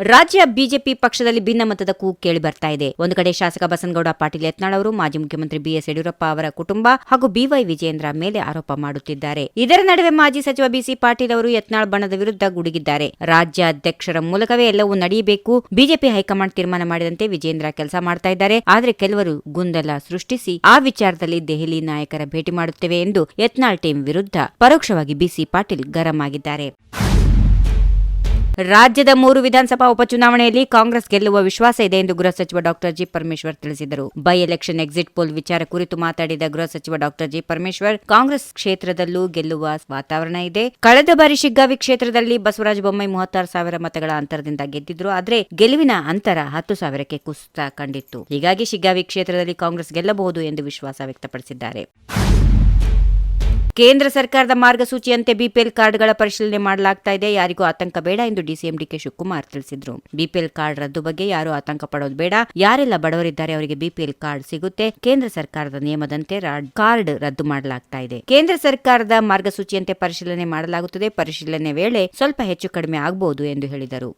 ರಾಜ್ಯ ಬಿಜೆಪಿ ಪಕ್ಷದಲ್ಲಿ ಭಿನ್ನಮತದ ಕೂಗು ಕೇಳಿ ಬರ್ತಾ ಇದೆ. ಒಂದು ಕಡೆ ಶಾಸಕ ಬಸನಗೌಡ, ಪಾಟೀಲ್ ಯತ್ನಾಳ್ ಅವರು, ಮಾಜಿ ಮುಖ್ಯಮಂತ್ರಿ ಬಿಎಸ್ ಯಡಿಯೂರಪ್ಪ ಅವರ ಕುಟುಂಬ ಹಾಗೂ ಬಿವೈ ವಿಜೇಂದ್ರ ಮೇಲೆ ಆರೋಪ ಮಾಡುತ್ತಿದ್ದಾರೆ. ಇದರ ನಡುವೆ ಮಾಜಿ ಸಚಿವ ಬಿಸಿ ಪಾಟೀಲ್ ಅವರು ಯತ್ನಾಳ್ ಬಣದ ವಿರುದ್ಧ ಗುಡುಗಿದ್ದಾರೆ. ರಾಜ್ಯಾಧ್ಯಕ್ಷರ ಮೂಲಕವೇ ಎಲ್ಲವೂ ನಡೆಯಬೇಕು. ಬಿಜೆಪಿ ಹೈಕಮಾಂಡ್ ತೀರ್ಮಾನ ಮಾಡಿದಂತೆ ವಿಜೇಂದ್ರ ಕೆಲಸ ಮಾಡ್ತಾ ಇದ್ದಾರೆ. ಆದರೆ ಕೆಲವರು ಗೊಂದಲ ಸೃಷ್ಟಿಸಿ ಆ ವಿಚಾರದಲ್ಲಿ ದೆಹಲಿ ನಾಯಕರ ಭೇಟಿ ಮಾಡುತ್ತೇವೆ ಎಂದು ಯತ್ನಾಳ್ ಟೀಮ್ ವಿರುದ್ಧ ಪರೋಕ್ಷವಾಗಿ ಬಿಸಿ ಪಾಟೀಲ್ ಗರಂ ಆಗಿದ್ದಾರೆ. ರಾಜ್ಯದ ಮೂರು ವಿಧಾನಸಭಾ ಉಪಚುನಾವಣೆಯಲ್ಲಿ ಕಾಂಗ್ರೆಸ್ ಗೆಲ್ಲುವ ವಿಶ್ವಾಸ ಇದೆ ಎಂದು ಗೃಹ ಸಚಿವ ಡಾಕ್ಟರ್ ಜಿ ಪರಮೇಶ್ವರ್ ತಿಳಿಸಿದರು. ಬೈ ಎಲೆಕ್ಷನ್ ಎಕ್ಸಿಟ್ ಪೋಲ್ ವಿಚಾರ ಕುರಿತು ಮಾತಾಡಿದ ಗೃಹ ಸಚಿವ ಡಾಕ್ಟರ್ ಜಿ ಪರಮೇಶ್ವರ್, ಕಾಂಗ್ರೆಸ್ ಕ್ಷೇತ್ರದಲ್ಲೂ ಗೆಲ್ಲುವ ವಾತಾವರಣ ಇದೆ. ಕಳೆದ ಬಾರಿ ಶಿಗ್ಗಾವಿ ಕ್ಷೇತ್ರದಲ್ಲಿ ಬಸವರಾಜ ಬೊಮ್ಮಾಯಿ ಮೂವತ್ತಾರು ಸಾವಿರ ಮತಗಳ ಅಂತರದಿಂದ ಗೆದ್ದಿದ್ರು. ಆದರೆ ಗೆಲುವಿನ ಅಂತರ ಹತ್ತು ಸಾವಿರಕ್ಕೆ ಕುಸಿತ ಕಂಡಿತ್ತು. ಹೀಗಾಗಿ ಶಿಗ್ಗಾವಿ ಕ್ಷೇತ್ರದಲ್ಲಿ ಕಾಂಗ್ರೆಸ್ ಗೆಲ್ಲಬಹುದು ಎಂದು ವಿಶ್ವಾಸ ವ್ಯಕ್ತಪಡಿಸಿದ್ದಾರೆ. ಕೇಂದ್ರ ಸರ್ಕಾರದ ಮಾರ್ಗಸೂಚಿಯಂತೆ ಬಿಪಿಎಲ್ ಕಾರ್ಡ್ಗಳ ಪರಿಶೀಲನೆ ಮಾಡಲಾಗ್ತಾ ಇದೆ. ಯಾರಿಗೂ ಆತಂಕ ಬೇಡ ಎಂದು ಡಿಸಿಎಂ ಡಿಕೆ ಶಿವಕುಮಾರ್ ತಿಳಿಸಿದ್ರು. ಬಿಪಿಎಲ್ ಕಾರ್ಡ್ ರದ್ದು ಬಗ್ಗೆ ಯಾರು ಆತಂಕ ಪಡೋದು ಬೇಡ. ಯಾರೆಲ್ಲ ಬಡವರಿದ್ದಾರೆ ಅವರಿಗೆ ಬಿಪಿಎಲ್ ಕಾರ್ಡ್ ಸಿಗುತ್ತೆ. ಕೇಂದ್ರ ಸರ್ಕಾರದ ನಿಯಮದಂತೆ ಕಾರ್ಡ್ ರದ್ದು ಮಾಡಲಾಗ್ತಾ ಇದೆ. ಕೇಂದ್ರ ಸರ್ಕಾರದ ಮಾರ್ಗಸೂಚಿಯಂತೆ ಪರಿಶೀಲನೆ ಮಾಡಲಾಗುತ್ತದೆ. ಪರಿಶೀಲನೆ ವೇಳೆ ಸ್ವಲ್ಪ ಹೆಚ್ಚು ಕಡಿಮೆ ಆಗಬಹುದು ಎಂದು ಹೇಳಿದರು.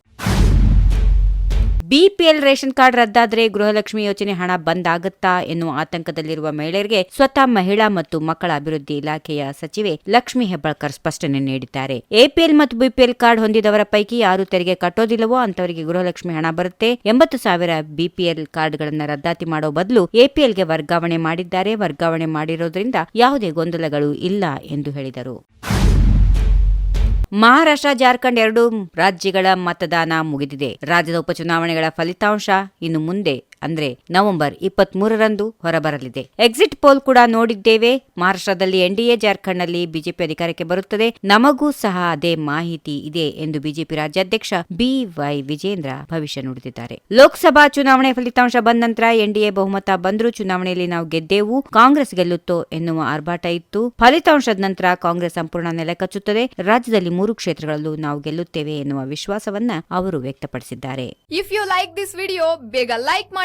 ಬಿಪಿಎಲ್ ರೇಷನ್ ಕಾರ್ಡ್ ರದ್ದಾದರೆ ಗೃಹಲಕ್ಷ್ಮಿ ಯೋಜನೆ ಹಣ ಬಂದಾಗುತ್ತಾ ಎನ್ನುವ ಆತಂಕದಲ್ಲಿರುವ ಮಹಿಳೆಯರಿಗೆ ಸ್ವತಃ ಮಹಿಳಾ ಮತ್ತು ಮಕ್ಕಳ ಅಭಿವೃದ್ಧಿ ಇಲಾಖೆಯ ಸಚಿವೆ ಲಕ್ಷ್ಮಿ ಹೆಬ್ಬಾಳ್ಕರ್ ಸ್ಪಷ್ಟನೆ ನೀಡಿದ್ದಾರೆ. ಎಪಿಎಲ್ ಮತ್ತು ಬಿಪಿಎಲ್ ಕಾರ್ಡ್ ಹೊಂದಿದವರ ಪೈಕಿ ಯಾರು ತೆರಿಗೆ ಕಟ್ಟೋದಿಲ್ಲವೋ ಅಂತವರಿಗೆ ಗೃಹಲಕ್ಷ್ಮಿ ಹಣ ಬರುತ್ತೆ. ಎಂಬತ್ತು ಸಾವಿರ ಬಿಪಿಎಲ್ ಕಾರ್ಡ್ಗಳನ್ನು ರದ್ದಾತಿ ಮಾಡೋ ಬದಲು ಎಪಿಎಲ್ಗೆ ವರ್ಗಾವಣೆ ಮಾಡಿದ್ದಾರೆ. ವರ್ಗಾವಣೆ ಮಾಡಿರೋದ್ರಿಂದ ಯಾವುದೇ ಗೊಂದಲಗಳು ಇಲ್ಲ ಎಂದು ಹೇಳಿದರು. ಮಹಾರಾಷ್ಟ್ರ ಜಾರ್ಖಂಡ್ ಎರಡು ರಾಜ್ಯಗಳ ಮತದಾನ ಮುಗಿದಿದೆ. ರಾಜ್ಯದ ಉಪಚುನಾವಣೆಗಳ ಫಲಿತಾಂಶ ಇನ್ನು ಮುಂದೆ ಅಂದ್ರೆ ನವೆಂಬರ್ ಇಪ್ಪತ್ತ್ ಮೂರರಂದು ಹೊರಬರಲಿದೆ. ಎಕ್ಸಿಟ್ ಪೋಲ್ ಕೂಡ ನೋಡಿದ್ದೇವೆ. ಮಹಾರಾಷ್ಟ್ರದಲ್ಲಿ ಎನ್ಡಿಎ, ಜಾರ್ಖಂಡ್ನಲ್ಲಿ ಬಿಜೆಪಿ ಅಧಿಕಾರಕ್ಕೆ ಬರುತ್ತದೆ. ನಮಗೂ ಸಹ ಅದೇ ಮಾಹಿತಿ ಇದೆ ಎಂದು ಬಿಜೆಪಿ ರಾಜ್ಯಾಧ್ಯಕ್ಷ ಬಿವೈ ವಿಜೇಂದ್ರ ಭವಿಷ್ಯ ನುಡಿದಿದ್ದಾರೆ. ಲೋಕಸಭಾ ಚುನಾವಣೆ ಫಲಿತಾಂಶ ಬಂದ ನಂತರ ಎನ್ಡಿಎ ಬಹುಮತ ಬಂದರೂ ಚುನಾವಣೆಯಲ್ಲಿ ನಾವು ಗೆದ್ದೇವು. ಕಾಂಗ್ರೆಸ್ ಗೆಲ್ಲುತ್ತೋ ಎನ್ನುವ ಆರ್ಭಾಟ ಇತ್ತು. ಫಲಿತಾಂಶದ ನಂತರ ಕಾಂಗ್ರೆಸ್ ಸಂಪೂರ್ಣ ನೆಲೆ ಕಚ್ಚುತ್ತದೆ. ರಾಜ್ಯದಲ್ಲಿ ಮೂರು ಕ್ಷೇತ್ರಗಳಲ್ಲೂ ನಾವು ಗೆಲ್ಲುತ್ತೇವೆ ಎನ್ನುವ ವಿಶ್ವಾಸವನ್ನ ಅವರು ವ್ಯಕ್ತಪಡಿಸಿದ್ದಾರೆ. If you like this video ಬೇಗ ಲೈಕ್